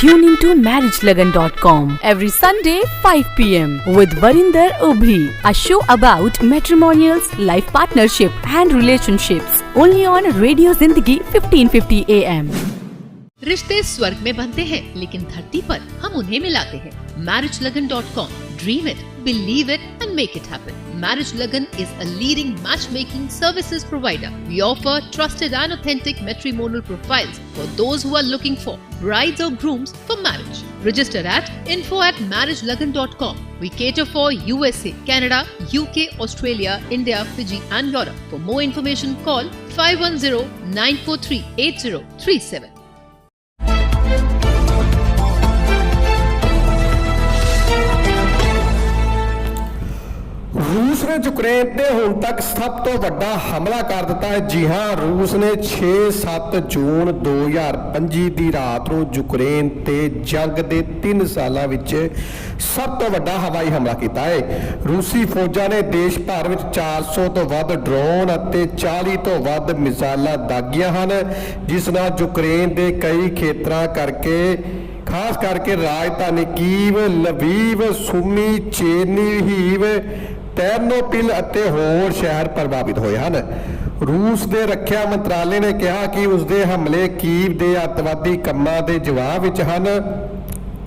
Tune into marriagelagan.com every Sunday 5 pm with Varinder Ubhi, a show about matrimonials, life partnership and relationships. Only on Radio Zindagi 1550 AM. रिश्ते स्वर्ग में बनते हैं लेकिन धरती पर हम उन्हें मिलाते हैं marriage Lagan dot com dream it believe it and make it happen marriage Lagan is a leading match making services provider we offer trusted and authentic matrimonial profiles for those who are looking for brides or grooms for marriage. Register at info at marriagelagan.com. We cater for USA, Canada, UK, Australia, India, Fiji, and Europe. For more information, call 510 943 8037. ਰੂਸ ਨੇ Ukraine ਤੇ ਹੁਣ ਤੱਕ ਸਭ ਤੋਂ ਵੱਡਾ ਹਮਲਾ ਕਰ ਦਿੱਤਾ ਹੈ। ਜੀ ਹਾਂ, ਰੂਸ ਨੇ 6-7 ਜੂਨ 2025 ਦੀ ਰਾਤ ਨੂੰ ਯੂਕਰੇਨ ਤੇ ਜੰਗ ਦੇ 3 ਸਾਲਾਂ ਵਿੱਚ ਸਭ ਤੋਂ ਵੱਡਾ ਹਵਾਈ ਹਮਲਾ ਕੀਤਾ ਹੈ। ਰੂਸੀ ਫੌਜਾਂ ਨੇ ਦੇਸ਼ ਭਰ ਵਿੱਚ 400 ਤੋਂ ਵੱਧ ਡਰੋਨ ਅਤੇ 40 ਤੋਂ ਵੱਧ ਮਿਜ਼ਾਈਲਾਂ ਦਾਗੀਆਂ ਹਨ, ਜਿਸ ਨਾਲ ਯੂਕਰੇਨ ਦੇ ਕਈ ਖੇਤਰਾਂ ਕਰਕੇ, ਖਾਸ ਕਰਕੇ ਰਾਜਧਾਨੀ ਕੀਵ, ਲਵੀਵ, ਸੁਮੀ, ਚੇਨੀ, ਹੀਵ ਟੈਰਨੋਪਿਲ ਅਤੇ ਹੋਰ ਸ਼ਹਿਰ ਪ੍ਰਭਾਵਿਤ ਹੋਏ ਹਨ। ਰੂਸ ਦੇ ਰੱਖਿਆ ਮੰਤਰਾਲੇ ਨੇ ਕਿਹਾ ਕਿ ਉਸ ਦੇ ਹਮਲੇ ਕੀਵ ਦੇ ਅੱਤਵਾਦੀ ਕੰਮਾਂ ਦੇ ਜਵਾਬ ਵਿੱਚ ਹਨ,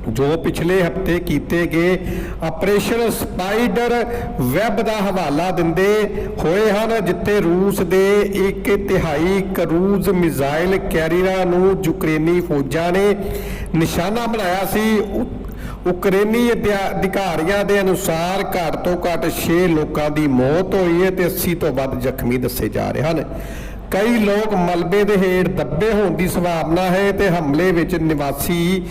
ਜੋ ਪਿਛਲੇ ਹਫ਼ਤੇ ਕੀਤੇ ਗਏ ਆਪਰੇਸ਼ਨ ਸਪਾਈਡਰ ਵੈਬ ਦਾ ਹਵਾਲਾ ਦਿੰਦੇ ਹੋਏ ਹਨ, ਜਿੱਥੇ ਰੂਸ ਦੇ ਇੱਕ ਤਿਹਾਈ ਕਰੂਜ਼ ਮਿਜ਼ਾਈਲ ਕੈਰੀਅਰਾਂ ਨੂੰ ਯੂਕਰੇਨੀ ਫੌਜਾਂ ਨੇ ਨਿਸ਼ਾਨਾ ਬਣਾਇਆ ਸੀ। ਉਕਰੇਨੀ ਅਧਿਆ- ਅਧਿਕਾਰੀਆਂ ਦੇ ਅਨੁਸਾਰ ਘੱਟ ਤੋਂ ਘੱਟ 6 ਲੋਕਾਂ ਦੀ ਮੌਤ ਹੋਈ ਹੈ ਤੇ 80 ਤੋਂ ਵੱਧ ਜ਼ਖਮੀ ਦੱਸੇ ਜਾ ਰਹੇ ਹਨ। ਕਈ ਲੋਕ ਮਲਬੇ ਦੇ ਹੇਠ ਦੱਬੇ ਹੋਣ ਦੀ ਸੰਭਾਵਨਾ ਹੈ ਤੇ ਹਮਲੇ ਵਿੱਚ ਨਿਵਾਸੀ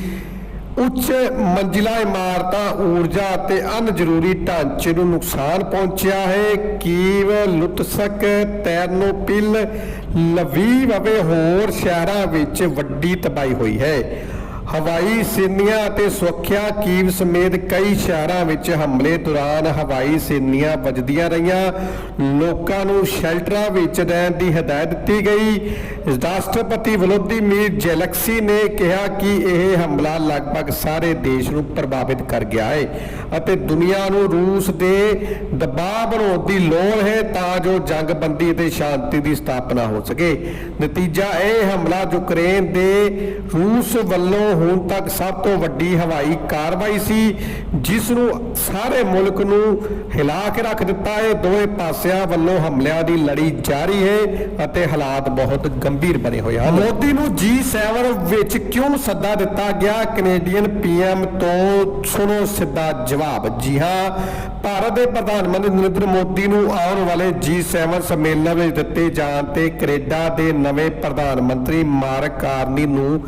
ਉੱਚ ਮੰਜ਼ਿਲਾ, ਇਮਾਰਤਾਂ, ਊਰਜਾ ਅਤੇ ਅਨਜ਼ਰੂਰੀ ਢਾਂਚੇ ਨੂੰ ਨੁਕਸਾਨ ਪਹੁੰਚਿਆ ਹੈ। ਕੀਵ ਲੁਤਸਕ ਤੈਰਨੋਪਿਲ ਲਵੀਵ ਅਤੇ ਹੋਰ ਸ਼ਹਿਰਾਂ ਵਿੱਚ ਵੱਡੀ ਤਬਾਹੀ ਹੋਈ ਹੈ। ਹਵਾਈ ਸੈਨੀਆਂ ਅਤੇ ਸੁਰੱਖਿਆ ਕੀਵ ਸਮੇਤ ਕਈ ਸ਼ਹਿਰਾਂ ਵਿੱਚ ਹਮਲੇ ਦੌਰਾਨ ਹਵਾਈ ਸੈਨੀਆਂ ਵੱਜਦੀਆਂ ਰਹੀਆਂ। ਲੋਕਾਂ ਨੂੰ ਸ਼ੈਲਟਰਾਂ ਵਿੱਚ ਰਹਿਣ ਦੀ ਹਦਾਇਤ ਦਿੱਤੀ ਗਈ। ਰਾਸ਼ਟਰਪਤੀ ਵਲੋਦੀਮੀਰ ਜ਼ੈਲੈਂਸਕੀ ਨੇ ਕਿਹਾ ਕਿ ਇਹ ਹਮਲਾ ਲਗਭਗ ਸਾਰੇ ਦੇਸ਼ ਨੂੰ ਪ੍ਰਭਾਵਿਤ ਕਰ ਗਿਆ ਹੈ ਅਤੇ ਦੁਨੀਆ ਨੂੰ ਰੂਸ ਦੇ ਦਬਾਅ ਬਣਾਉਣ ਦੀ ਲੋੜ ਹੈ ਤਾਂ ਜੋ ਜੰਗਬੰਦੀ ਅਤੇ ਸ਼ਾਂਤੀ ਦੀ ਸਥਾਪਨਾ ਹੋ ਸਕੇ। ਨਤੀਜਾ ਇਹ ਹਮਲਾ ਯੂਕਰੇਨ ਦੇ ਰੂਸ ਵੱਲੋਂ ਹੁਣ ਤੱਕ ਸਭ ਤੋਂ ਵੱਡੀ ਹਵਾਈ ਕਾਰਵਾਈ ਸੀ ਜਿਸ ਨੂੰ ਸਾਰੇ ਮੁਲਕ ਨੂੰ ਹਿਲਾ ਕੇ ਰੱਖ ਦਿੱਤਾ ਹੈ। ਦੋਵੇਂ ਪਾਸਿਆਂ ਵੱਲੋਂ ਹਮਲਿਆਂ ਦੀ ਲੜੀ ਜਾਰੀ ਹੈ ਅਤੇ ਹਾਲਾਤ ਬਹੁਤ ਗੰਭੀਰ ਬਣੇ ਹੋਏ ਹਨ। ਮੋਦੀ ਨੂੰ G7 ਵਿੱਚ ਕਿਉਂ ਸੱਦਾ ਦਿੱਤਾ ਗਿਆ? ਕੈਨੇਡੀਅਨ ਪੀਐਮ ਤੋਂ ਸੁਣੋ ਸਿੱਧਾ ਜਵਾਬ। ਜੀ ਹਾਂ, ਭਾਰਤ ਦੇ ਪ੍ਰਧਾਨ ਮੰਤਰੀ ਨਰਿੰਦਰ ਮੋਦੀ ਨੂੰ ਆਉਣ ਵਾਲੇ G7 ਸੰਮੇਲਨ ਵਿੱਚ ਦਿੱਤੇ ਜਾਣ ਤੇ ਕੈਨੇਡਾ ਦੇ ਨਵੇਂ ਪ੍ਰਧਾਨ ਮੰਤਰੀ ਮਾਰਕ ਕਾਰਨੀ ਨੂੰ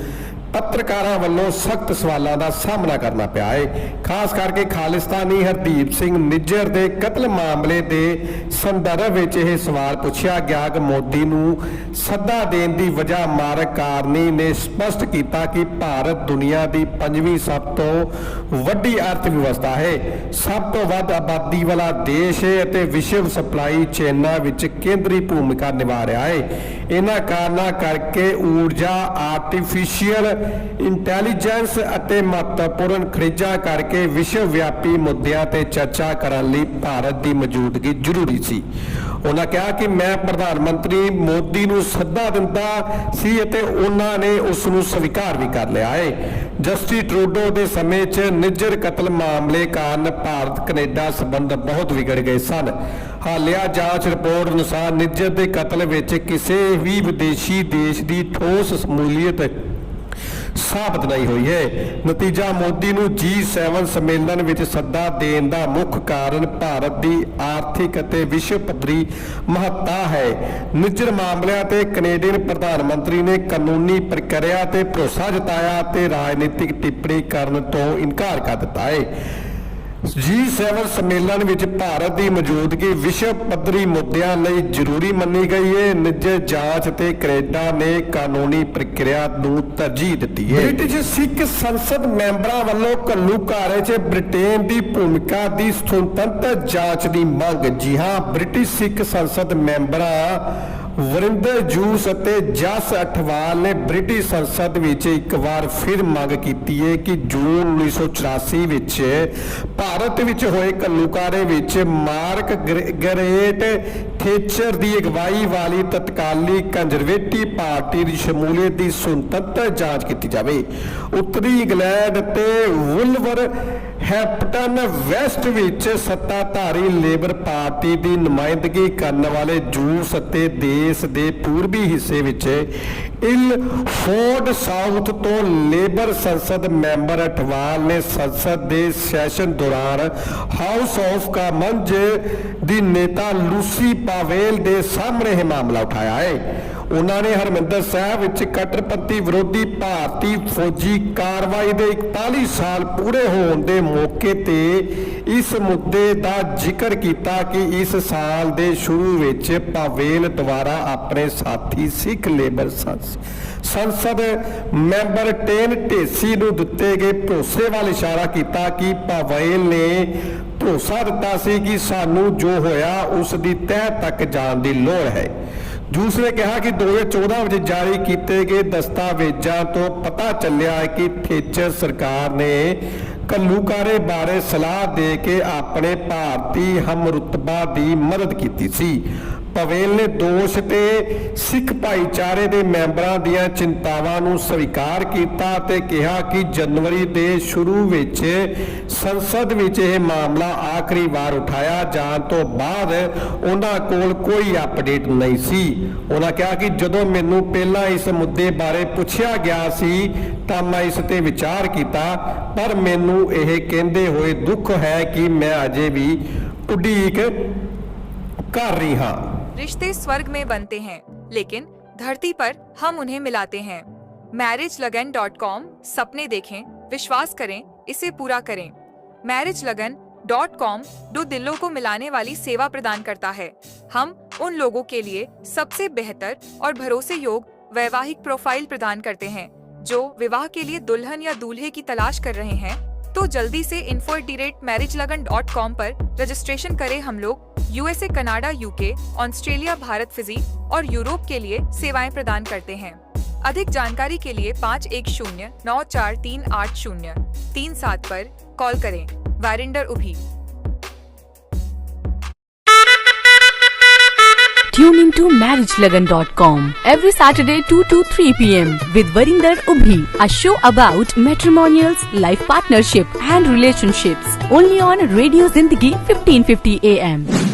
ਪੱਤਰਕਾਰਾਂ ਵੱਲੋਂ ਸਖਤ ਸਵਾਲਾਂ ਦਾ ਸਾਹਮਣਾ ਕਰਨਾ ਪਿਆ ਹੈ ਖਾਸ ਕਰਕੇ ਖਾਲਿਸਤਾਨੀ ਹਰਦੀਪ ਸਿੰਘ ਨਿੱਜਰ ਦੇ ਕਤਲ ਮਾਮਲੇ ਦੇ ਸੰਦਰਭ ਵਿੱਚ ਇਹ ਸਵਾਲ ਪੁੱਛਿਆ ਗਿਆ ਕਿ ਮੋਦੀ ਨੂੰ ਸੱਦਾ ਦੇਣ ਦੀ ਵਜ੍ਹਾ ਮਾਰਕ ਕਾਰਨੀ ਨੇ ਸਪਸ਼ਟ ਕੀਤਾ ਕਿ ਭਾਰਤ ਦੁਨੀਆ ਦੀ ਪੰਜਵੀਂ ਸਭ ਤੋਂ ਵੱਡੀ ਅਰਥ ਵਿਵਸਥਾ ਹੈ। ਸਭ ਤੋਂ ਵੱਧ ਆਬਾਦੀ ਵਾਲਾ ਦੇਸ਼ ਹੈ ਅਤੇ ਵਿਸ਼ਵ ਸਪਲਾਈ ਚੇਨਾਂ ਵਿੱਚ ਕੇਂਦਰੀ ਭੂਮਿਕਾ ਨਿਭਾ ਰਿਹਾ ਹੈ। ਇਹਨਾਂ ਕਾਰਨਾਂ ਕਰਕੇ ਊਰਜਾ ਆਰਟੀਫੀਸ਼ੀਅਲ ਇੰਟੈਲੀਜੈਂਸ ਅਤੇ ਮਹੱਤਵਪੂਰਨ ਖਣਿਜਾਂ ਕਰਕੇ ਵਿਸ਼ਵ ਵਿਆਪੀ ਮੁੱਦਿਆਂ ਤੇ ਚਰਚਾ ਕਰਨ ਲਈ ਭਾਰਤ ਦੀ ਮੌਜੂਦਗੀ ਜ਼ਰੂਰੀ ਸੀ। ਉਹਨਾਂ ਕਿਹਾ ਕਿ ਮੈਂ ਪ੍ਰਧਾਨ ਮੰਤਰੀ ਮੋਦੀ ਨੂੰ ਸੱਦਾ ਦਿੰਦਾ ਸੀ ਅਤੇ ਉਹਨਾਂ ਨੇ ਉਸ ਨੂੰ ਸਵੀਕਾਰ ਵੀ ਕਰ ਲਿਆ ਹੈ ਜਸਟਿਸ ਟਰੂਡੋ ਦੇ ਸਮੇਂ 'ਚ ਨਿੱਜਰ ਕਤਲ ਮਾਮਲੇ ਕਾਰਨ ਭਾਰਤ, ਕੈਨੇਡਾ ਸਬੰਧ ਬਹੁਤ ਵਿਗੜ ਗਏ ਸਨ। ਹਾਲਿਆ ਜਾਂਚ ਰਿਪੋਰਟ ਅਨੁਸਾਰ ਨਿੱਜਰ ਦੇ ਕਤਲ ਵਿੱਚ ਕਿਸੇ ਵੀ ਵਿਦੇਸ਼ੀ ਦੇਸ਼ ਦੀ ਠੋਸ ਸ਼ਮੂਲੀਅਤ ਸਾਬਤ ਨਹੀਂ ਹੋਈ ਹੈ। ਨਤੀਜਾ ਮੋਦੀ ਨੂੰ G7 ਸੰਮੇਲਨ ਵਿੱਚ ਸੱਦਾ ਦੇਣ ਦਾ ਮੁੱਖ ਕਾਰਨ ਭਾਰਤ ਦੀ ਆਰਥਿਕ ਅਤੇ ਵਿਸ਼ਵ ਪੱਧਰੀ ਮਹੱਤਤਾ ਹੈ। ਨਿੱਜਰ ਮਾਮਲਿਆਂ ਤੇ ਕੈਨੇਡੀਅਨ ਪ੍ਰਧਾਨ ਮੰਤਰੀ ਨੇ ਕਾਨੂੰਨੀ ਪ੍ਰਕਿਰਿਆ ਤੇ ਭਰੋਸਾ ਜਤਾਇਆ ਤੇ ਰਾਜਨੀਤਿਕ ਟਿੱਪਣੀ ਕਰਨ ਤੋਂ ਇਨਕਾਰ ਕਰ ਦਿੱਤਾ ਹੈ। G7 ਸੰਮੇਲਨ ਵਿੱਚ ਭਾਰਤ ਦੀ ਮੌਜੂਦਗੀ ਵਿਸ਼ਵ ਪੱਧਰੀ ਮੁੱਦਿਆਂ ਲਈ ਜ਼ਰੂਰੀ ਮੰਨੀ ਗਈ ਹੈ ਨਿੱਜੀ ਜਾਂਚ ਤੇ ਕੈਨੇਡਾ ਨੇ ਕਾਨੂੰਨੀ ਪ੍ਰਕਿਰਿਆ ਨੂੰ ਤਰਜੀਹ ਦਿੱਤੀ ਹੈ ਬ੍ਰਿਟਿਸ਼ ਸਿੱਖ ਸੰਸਦ ਮੈਂਬਰਾਂ ਵੱਲੋਂ ਘੱਲੂਘਾਰੇ 'ਚ ਬ੍ਰਿਟੇਨ ਦੀ ਭੂਮਿਕਾ ਦੀ ਸੁਤੰਤਰ ਜਾਂਚ ਦੀ ਮੰਗ। ਜੀ ਹਾਂ, ਬ੍ਰਿਟਿਸ਼ ਸਿੱਖ ਸੰਸਦ ਮੈਂਬਰਾਂ ਵਰਿੰਦਰ ਜੂਸ ਅਤੇ ਜਸ ਅਠਵਾਲ ਨੇ ਬ੍ਰਿਟਿਸ਼ ਸੰਸਦ ਵਿੱਚ ਇੱਕ ਵਾਰ ਫਿਰ ਮੰਗ ਕੀਤੀ ਹੈ ਕਿ ਜੂਨ 1984 ਵਿੱਚ ਭਾਰਤ ਵਿੱਚ ਹੋਏ ਘੱਲੂਕਾਰੇ ਵਿੱਚ ਮਾਰਕ ਗ੍ਰੇ- ਗਰੇਟ ਥੇਚਰ ਦੀ ਅਗਵਾਈ ਵਾਲੀ ਤਤਕਾਲੀ ਕੰਜ਼ਰਵੇਟਿਵ ਪਾਰਟੀ ਦੀ ਸ਼ਮੂਲੀਅਤ ਦੀ ਸੁਤੰਤਰ ਜਾਂਚ ਕੀਤੀ ਜਾਵੇ। ਉੱਤਰੀ ਇੰਗਲੈਂਡ ਤੇ ਵੁਲਵਰ ਹੈਪਟਨ ਵੈਸਟ ਵਿੱਚ ਸੱਤਾਧਾਰੀ ਲੇਬਰ ਪਾਰਟੀ ਦੀ ਨੁਮਾਇੰਦਗੀ ਕਰਨ ਵਾਲੇ ਜੂਸ ਅਤੇ ਦੇਸ਼ ਦੇ ਪੂਰਬੀ ਹਿੱਸੇ ਵਿੱਚ ਇਲ ਫੋਰਡ ਸਾਊਥ ਤੋਂ ਲੇਬਰ ਸੰਸਦ ਮੈਂਬਰ ਅਠਵਾਲ ਨੇ ਸੰਸਦ ਦੇ ਸੈਸ਼ਨ ਦੌਰਾਨ ਹਾਊਸ ਆਫ ਕਾਮਨਜ਼ ਦੀ ਨੇਤਾ ਲੂਸੀ ਪਾਵੇਲ ਦੇ ਸਾਹਮਣੇ ਇਹ ਮਾਮਲਾ ਉਠਾਇਆ ਹੈ। ਉਹਨਾਂ ਨੇ ਹਰਮਿੰਦਰ ਸਾਹਿਬ ਵਿੱਚ ਕੱਟੜਪੰਥੀ ਵਿਰੋਧੀ ਭਾਰਤੀ ਫੌਜੀ ਕਾਰਵਾਈ ਦੇ 41 ਸਾਲ ਪੂਰੇ ਹੋਣ ਦੇ ਮੌਕੇ ਤੇ ਇਸ ਮੁੱਦੇ ਦਾ ਜ਼ਿਕਰ ਕੀਤਾ ਕਿ ਇਸ ਸਾਲ ਦੇ ਸ਼ੁਰੂ ਵਿੱਚ ਪਾਵੇਲ ਦੁਆਰਾ ਆਪਣੇ ਸਾਥੀ ਸਿੱਖ ਲੇਬਰ ਸੰਸਦ ਮੈਂਬਰ ਟੇਨ ਢੇਸੀ ਨੂੰ ਦਿੱਤੇ ਗਏ ਭਰੋਸੇ ਵੱਲ ਇਸ਼ਾਰਾ ਕੀਤਾ ਕਿ ਪਾਵੇਲ ਨੇ ਭਰੋਸਾ ਦਿੱਤਾ ਸੀ ਕਿ ਸਾਨੂੰ ਜੋ ਹੋਇਆ ਉਸ ਦੀ ਤਹਿ ਤੱਕ ਜਾਣ ਦੀ ਲੋੜ ਹੈ। ਜੂਸ ਨੇ ਕਿਹਾ ਕਿ 2014 ਵਿੱਚ ਜਾਰੀ ਕੀਤੇ ਗਏ ਦਸਤਾਵੇਜ਼ਾਂ ਤੋਂ ਪਤਾ ਚੱਲਿਆ ਹੈ ਕਿ ਥੇਚਰ ਸਰਕਾਰ ਨੇ ਘੱਲੂਕਾਰੇ ਬਾਰੇ ਸਲਾਹ ਦੇ ਕੇ ਆਪਣੇ ਭਾਰਤੀ ਹਮਰੁਤਬਾ ਦੀ ਮਦਦ ਕੀਤੀ ਸੀ। ਪਵੇਲ ਨੇ ਦੋਸ਼ ਤੇ ਸਿੱਖ ਭਾਈਚਾਰੇ ਦੇ ਮੈਂਬਰਾਂ ਦੀਆਂ ਚਿੰਤਾਵਾਂ ਨੂੰ ਸਵੀਕਾਰ ਕੀਤਾ ਤੇ ਕਿਹਾ ਕਿ ਜਨਵਰੀ ਦੇ ਸ਼ੁਰੂ ਵਿੱਚ ਸੰਸਦ ਵਿੱਚ ਇਹ ਮਾਮਲਾ ਆਖਰੀ ਵਾਰ ਉਠਾਇਆ ਜਾਣ ਤੋਂ ਬਾਅਦ ਉਹਨਾਂ ਕੋਲ ਕੋਈ ਅਪਡੇਟ ਨਹੀਂ ਸੀ। ਉਹਨਾਂ ਕਿਹਾ ਕਿ ਜਦੋਂ ਮੈਨੂੰ ਪਹਿਲਾਂ ਇਸ ਮੁੱਦੇ ਬਾਰੇ ਪੁੱਛਿਆ ਗਿਆ ਸੀ ਤਾਂ ਮੈਂ ਇਸ ਤੇ ਵਿਚਾਰ ਕੀਤਾ, ਪਰ ਮੈਨੂੰ ਇਹ ਕਹਿੰਦੇ ਹੋਏ ਦੁੱਖ ਹੈ ਕਿ ਮੈਂ ਅਜੇ ਵੀ ਉਡੀਕ ਕਰ ਰਹੀ ਹਾਂ। रिश्ते स्वर्ग में बनते हैं, लेकिन धरती पर हम उन्हें मिलाते हैं। मैरिज लगन डॉट कॉम सपने देखें, विश्वास करें, इसे पूरा करें। मैरिज लगन डॉट कॉम दो दिलों को मिलाने वाली सेवा प्रदान करता है। हम उन लोगों के लिए सबसे बेहतर और भरोसे योग वैवाहिक प्रोफ़ाइल प्रदान करते हैं, जो विवाह के लिए दुल्हन या दूल्हे की तलाश कर रहे हैं। तो जल्दी से info at direct Marriage Lagan dot com पर रजिस्ट्रेशन करें हम लोग USA Canada UK Australia Bharat Fiji और यूरोप के लिए सेवाएँ प्रदान करते हैं अधिक जानकारी के लिए पाँच एक शून्य नौ चार तीन आठ शून्य तीन सात पर कॉल करें वारिंडर उभी Tune into marriagelagan.com every Saturday 2 to 3 p.m. with Varinder Ubhi, a show about matrimonials, life partnership and relationships. Only on Radio Zindagi 1550 AM.